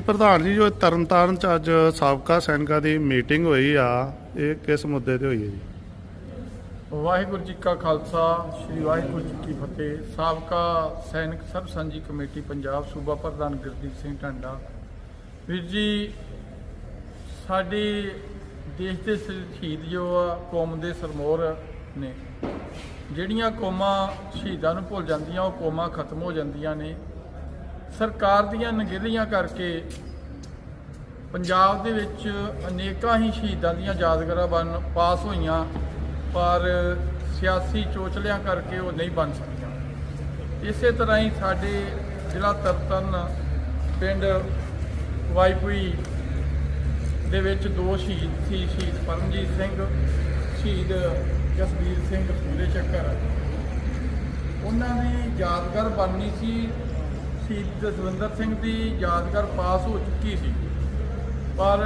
ਪ੍ਰਧਾਨ ਜੀ, ਜੋ ਤਰਨਤਾਰਨ ਚ ਅੱਜ ਸਾਬਕਾ ਸੈਨਿਕਾਂ ਦੀ ਮੀਟਿੰਗ ਹੋਈ ਆ, ਇਹ ਕਿਸ ਮੁੱਦੇ ਤੇ ਹੋਈ ਹੈ ਜੀ? ਵਾਹਿਗੁਰੂ ਜੀ ਕਾ ਖਾਲਸਾ, ਸ੍ਰੀ ਵਾਹਿਗੁਰੂ ਜੀ ਕੀ ਫਤਿਹ। ਸਾਬਕਾ ਸੈਨਿਕ ਸਰਬ ਕਮੇਟੀ ਪੰਜਾਬ ਸੂਬਾ ਪ੍ਰਧਾਨ ਗੁਰਦੀਪ ਸਿੰਘ ਢਾਂਡਾ। ਵੀਰ ਜੀ, ਸਾਡੇ ਦੇਸ਼ ਦੇ ਸ਼ਹੀਦ ਜੋ ਆ, ਕੌਮ ਦੇ ਸਰਮੋਰ ਨੇ। ਜਿਹੜੀਆਂ ਕੌਮਾਂ ਸ਼ਹੀਦਾਂ ਨੂੰ ਭੁੱਲ ਜਾਂਦੀਆਂ, ਉਹ ਕੌਮਾਂ ਖਤਮ ਹੋ ਜਾਂਦੀਆਂ ਨੇ। ਸਰਕਾਰ ਦੀਆਂ ਨਗੇਲੀਆਂ ਕਰਕੇ ਪੰਜਾਬ ਦੇ ਵਿੱਚ ਅਨੇਕਾਂ ਹੀ ਸ਼ਹੀਦਾਂ ਦੀਆਂ ਯਾਦਗਾਰਾਂ ਬਣ, ਪਾਸ ਹੋਈਆਂ, ਪਰ ਸਿਆਸੀ ਚੋਚਲਿਆਂ ਕਰਕੇ ਉਹ ਨਹੀਂ ਬਣ ਸਕੀਆਂ। ਇਸੇ ਤਰ੍ਹਾਂ ਹੀ ਸਾਡੇ ਜ਼ਿਲ੍ਹਾ ਤਰਨਤਾਰਨ ਪਿੰਡ ਵਾਈਪੂਈ ਦੇ ਵਿੱਚ ਦੋ ਸ਼ਹੀਦ ਸੀ, ਸ਼ਹੀਦ ਪਰਮਜੀਤ ਸਿੰਘ, ਸ਼ਹੀਦ ਜਸਵੀਰ ਸਿੰਘ ਸੂਰੇ ਚੱਕਰ। ਉਹਨਾਂ ਦੀ ਯਾਦਗਾਰ ਬਣਨੀ ਸੀ ਸ਼ਹੀਦ ਜਸਵਿੰਦਰ ਸਿੰਘ ਦੀ ਯਾਦਗਾਰ ਪਾਸ ਹੋ ਚੁੱਕੀ ਸੀ। ਪਰ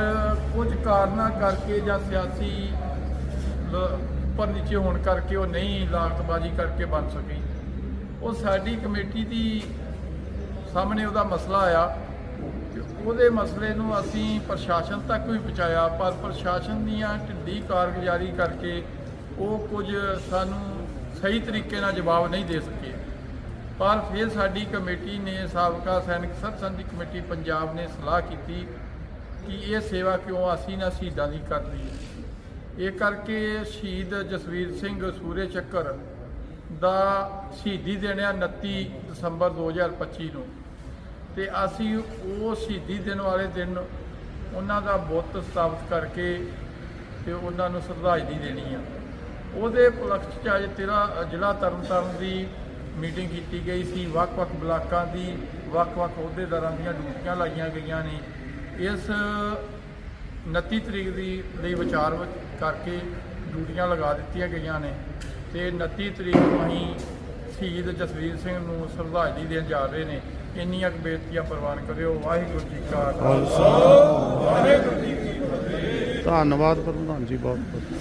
ਕੁਝ ਕਾਰਨਾਂ ਕਰਕੇ ਜਾਂ ਸਿਆਸੀ ਉੱਪਰ ਨੀਚੇ ਹੋਣ ਕਰਕੇ ਉਹ ਨਹੀਂ ਲਾਗਤਬਾਜ਼ੀ ਕਰਕੇ ਬਣ ਸਕੀ। ਉਹ ਸਾਡੀ ਕਮੇਟੀ ਦੀ ਸਾਹਮਣੇ ਉਹਦਾ ਮਸਲਾ ਆਇਆ ਕਿ ਉਹਦੇ ਮਸਲੇ ਨੂੰ ਅਸੀਂ ਪ੍ਰਸ਼ਾਸਨ ਤੱਕ ਵੀ ਪਹੁੰਚਾਇਆ, ਪਰ ਪ੍ਰਸ਼ਾਸਨ ਦੀਆਂ ਢਿੱਲੀ ਕਾਰਗੁਜ਼ਾਰੀ ਕਰਕੇ ਉਹ ਕੁਝ ਸਾਨੂੰ ਸਹੀ ਤਰੀਕੇ ਨਾਲ ਜਵਾਬ ਨਹੀਂ ਦੇ ਸਕੇ। ਪਰ ਫਿਰ ਸਾਡੀ ਕਮੇਟੀ ਨੇ, ਸਾਬਕਾ ਸੈਨਿਕ ਸਰਬ ਸੰਧੀ ਕਮੇਟੀ ਪੰਜਾਬ ਨੇ ਸਲਾਹ ਕੀਤੀ ਕਿ ਇਹ ਸੇਵਾ ਕਿਉਂ ਅਸੀਂ ਨਾ ਸ਼ਹੀਦਾਂ ਦੀ ਕਰ ਲਈਏ। ਇਹ ਕਰਕੇ ਸ਼ਹੀਦ ਜਸਵੀਰ ਸਿੰਘ ਸੂਰੇ ਚੱਕਰ ਦਾ ਸ਼ਹੀਦੀ ਦਿਨ ਆ 29 ਦਸੰਬਰ 2025 ਨੂੰ। ਤੇ ਅਸੀਂ ਉਹ ਸ਼ਹੀਦੀ ਦਿਨ ਵਾਲੇ ਦਿਨ ਉਹਨਾਂ ਦਾ ਬੁੱਤ ਸਥਾਪਿਤ ਕਰਕੇ ਤੇ ਉਹਨਾਂ ਨੂੰ ਸ਼ਰਧਾਂਜਲੀ ਦੇਣੀ ਆ। ਉਹਦੇ ਉਪਲਕਸ਼ 'ਚ ਅੱਜ ਤੇਰਾ ਜ਼ਿਲ੍ਹਾ ਤਰਨਤਾਰਨ ਦੀ ਮੀਟਿੰਗ ਕੀਤੀ ਗਈ ਸੀ। ਵੱਖ-ਵੱਖ ਬਲਾਕਾਂ ਦੀ ਵੱਖ-ਵੱਖ ਅਹੁਦੇਦਾਰਾਂ ਦੀਆਂ ਡਿਊਟੀਆਂ ਲਾਈਆਂ ਗਈਆਂ ਨੇ। ਇਸ 29 ਤਰੀਕ ਦੀ ਲਈ ਵਿਚਾਰ ਕਰਕੇ ਡਿਊਟੀਆਂ ਲਗਾ ਦਿੱਤੀਆਂ ਗਈਆਂ ਨੇ। ਤੇ 29 ਤਰੀਕ ਨੂੰ ਅਸੀਂ ਸ਼ਹੀਦ ਜਸਵੀਰ ਸਿੰਘ ਨੂੰ ਸ਼ਰਧਾਂਜਲੀ ਦੇਣ ਜਾ ਰਹੇ ਨੇ। ਇੰਨੀਆਂ ਕੁ ਬੇਨਤੀਆਂ ਪ੍ਰਵਾਨ ਕਰਿਓ। ਵਾਹਿਗੁਰੂ ਜੀ ਕਾ ਖਾਲਸਾ। ਵਾਹਿਗੁਰੂ ਜੀ ਕੀ ਫਤਿਹ। ਧੰਨਵਾਦ ਪ੍ਰਧਾਨ ਜੀ ਬਹੁਤ ਬਹੁਤ।